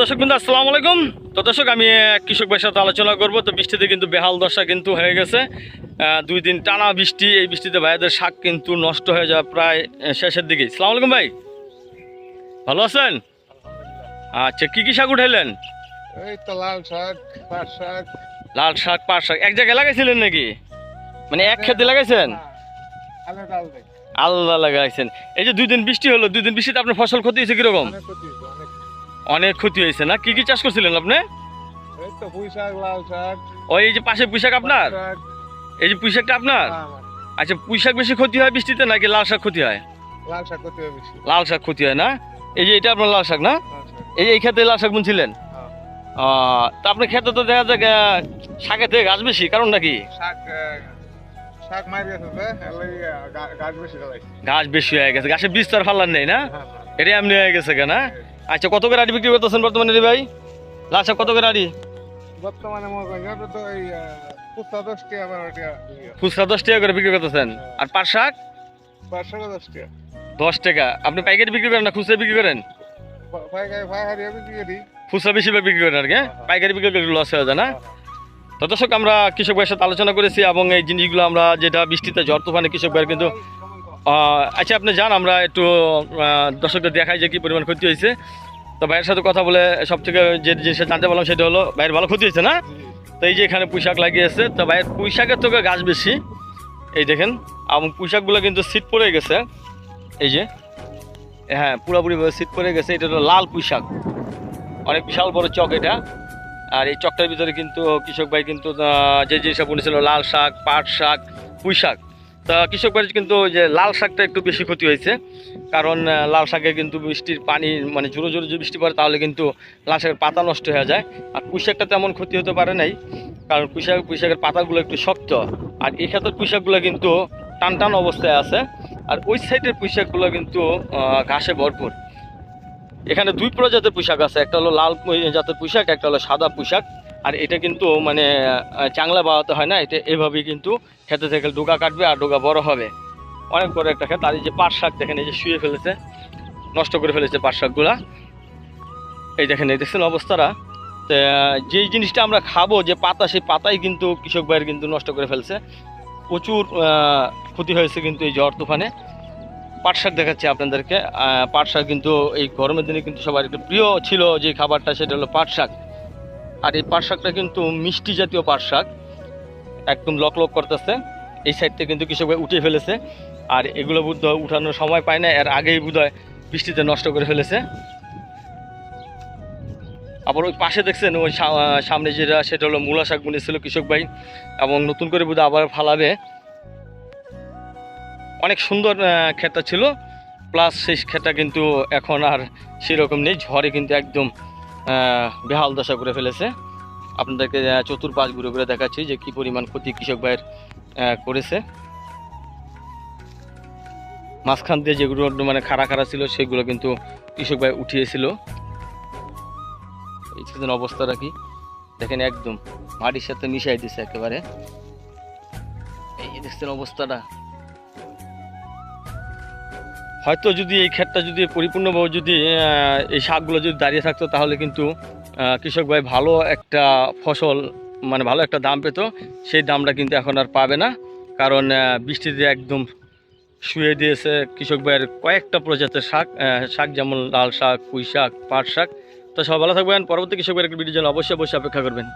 দর্শক বিন্দু আসসালামু আলাইকুম। তো দর্শক আমি কৃষক ভাইয়ের সাথে আলোচনা করব। তো বৃষ্টিতে কিন্তু বেহাল দশা কিন্তু হয়ে গেছে। দুই দিন টানা বৃষ্টি এই বৃষ্টিতে ভাইদের শাক কিন্তু নষ্ট হয়ে যাওয়া প্রায় শেষের দিকে সালাম আলাইকুম ভাই। ভালো আছেন? আচ্ছা কি কি শাক উঠাইলেন? এই তো লাল শাক পাট শাক। লাল শাক পাট শাক। এক জায়গায় লাগাইছিলেন নাকি? মানে এক খেতে লাগাইছেন? আলাদা আলাদা। আল্লাহ লাগাইছেন। এই যে দুই দিন বৃষ্টি হলো দুই দিন বৃষ্টিতে আপনার ফসল ক্ষতি হয়েছে কীরকম? ক্ষতি অনেক ক্ষতি হয়েছে না? কি কি চাষ করছিলেন আপনি? এই তো পুঁই শাক লাল শাক। ওই এই যে পাশে পুঁই শাক আপনার? এই যে পুঁই শাকটা আপনার? হ্যাঁ, আচ্ছা পুঁই শাক বেশি ক্ষতি হয় বৃষ্টিতে নাকি লাল শাক ক্ষতি হয়? লাল শাক করতে হবে বেশি। লাল শাক ক্ষতি হয় না? এই যে এটা আপনার লাল শাক না? এই এই ক্ষেত্রে লাল শাক বুনছিলেন? হ্যাঁ। তা আপনার ক্ষেত্রে তো দেখা যায় শাকের থেকে গাছ বেশি কারণ নাকি? গেছে বেশি গাছ হয়ে গেছে গাছের বিস্তার ফাল্লার নেই না? হ্যাঁ। এটা এমনি হয়ে গেছে কেনা আচ্ছা কত করে আড়ি বিক্রি করতেছেন বর্তমানে রে ভাই? লাল কত করে আড়ি? বর্তমানে মনে পুস্তা দশ টাকা করে বিক্রি করতেছেন। আর পাট শাক? দশ টাকা। আপনি পাইকারি বিক্রি করেন না খুচরা বিক্রি করেন? খুচরা বেশি বিক্রি করেন আর কি হ্যাঁ? পাইকারি বিক্রি করে লস হয়ে যায় না? তো দর্শক আমরা কৃষক ভাইয়ের সাথে আলোচনা করেছি এবং এই জিনিসগুলো আমরা যেটা বৃষ্টিতে ঝড় তুফানে কৃষক ভাইয়ের কিন্তু আচ্ছা আপনি যান, আমরা একটু দর্শকদের দেখাই যে কি পরিমাণ ক্ষতি হয়েছে। তো ভাইয়ের সাথে কথা বলে সব থেকে যে জিনিসটা জানতে পারলাম সেটা হলো, ভাইয়ের ভালো ক্ষতি হয়েছে না? তো এই যে এখানে পুঁইশাক লাগিয়েছে, তো ভাইয়ের পুঁইশাকের থেকে গাছ বেশি। এই দেখেন এবং পুঁইশাকগুলো কিন্তু সিট পড়ে গেছে। এই যে হ্যাঁ পুরোপুরিভাবে সিট পড়ে গেছে, এটা হলো লাল পুঁইশাক। অনেক বিশাল বড় চক এটা। আর এই চকটার ভিতরে কিন্তু কৃষক ভাই কিন্তু যে জিনিসটা বলেছিল লাল শাক, পাট শাক পুঁই শাক তা কৃষক বাড়ির কিন্তু যে লাল শাকটা একটু বেশি ক্ষতি হয়েছে। কারণ লাল শাকে কিন্তু বৃষ্টির পানি মানে জোরে জোরে যদি বৃষ্টি পড়ে তাহলে কিন্তু লাল শাকের পাতা নষ্ট হয়ে যায়। আর পুঁই তেমন ক্ষতি হতে পারে নাই, কারণ পুঁই শাক পাতাগুলো একটু শক্ত। আর এই ক্ষেত্রে পুঁইশাকগুলো কিন্তু টান টান অবস্থায় আছে। আর ওই সাইডের পুঁই শাকগুলো কিন্তু ঘাসে ভরপুর। এখানে দুই প্রজাতির পোশাক আছে, একটা হলো লাল জাতের পোশাক একটা হলো সাদা পোশাক আর এটা কিন্তু মানে চাংলা বাওয়াতে হয় না, এটা এভাবেই কিন্তু খেতে থেকে ডোকা কাটবে আর ডোকা বড় হবে। অনেক বড় একটা ক্ষেত আর এই যে পাট শাক দেখেন, এই যে শুয়ে ফেলেছে, নষ্ট করে ফেলেছে পাট শাকগুলা। এই দেখেন, এই দেখছেন অবস্থাটা। যেই জিনিসটা আমরা খাব, যে পাতা, সেই পাতাই কিন্তু কৃষক ভাইয়ের কিন্তু নষ্ট করে ফেলছে। প্রচুর ক্ষতি হয়েছে কিন্তু এই ঝড় তুফানে। পাট শাক দেখাচ্ছি আপনাদেরকে। পাট শাক কিন্তু এই গরমের দিনে কিন্তু সবার একটু প্রিয় ছিল যে খাবারটা, সেটা হলো পাট শাক। আর এই পাট শাকটা কিন্তু মিষ্টি জাতীয় পাট শাক একদম লক লক করতেছে। এই সাইডটা কিন্তু কৃষক ভাই উঠিয়ে ফেলেছে। আর এগুলো বুধ উঠানোর সময় পায় না এর আগেই বোধ বৃষ্টিতে নষ্ট করে ফেলেছে। আবার ওই পাশে দেখছেন, ওই সামনে যেটা, সেটা হলো মূলা শাক বুনেছিল কৃষক ভাই। এবং নতুন করে বোধ আবার ফালাবে। অনেক সুন্দর ক্ষেতটা ছিল। প্লাস সেই ক্ষেতটা কিন্তু এখন আর সেরকম নেই। ঝড়ে কিন্তু একদম বেহাল দশা করে ফেলেছে। আপনাদেরকে চতুর্পাশ ঘুরে ঘুরে দেখাচ্ছি যে কি পরিমাণ ক্ষতি কৃষক ভাইয়ের করেছে। মাঝখান দিয়ে যেগুলো মানে খাড়া খাড়া ছিল, সেগুলো কিন্তু কৃষক ভাই উঠিয়েছিল। এই অবস্থাটা কি? দেখেন একদম, মাটির সাথে মিশাই দিছে একেবারে। এই দেখছেন অবস্থাটা। হয়তো যদি এই ক্ষেতটা যদি পরিপূর্ণভাবে যদি এই শাকগুলো যদি দাঁড়িয়ে থাকতো, তাহলে কিন্তু কৃষক ভাই ভালো একটা ফসল মানে ভালো একটা দাম পেত। সেই দামটা কিন্তু এখন আর পাবে না। কারণ বৃষ্টিতে একদম শুয়ে দিয়েছে কৃষক ভাইয়ের কয়েকটা প্রজাতির শাক শাক যেমন লাল শাক, পুঁই শাক, পাট শাক। তো সব ভালো থাকবেন। পরবর্তী কৃষক ভাইয়ের একটা ভিডিও জন্য অবশ্যই অবশ্যই অপেক্ষা করবেন।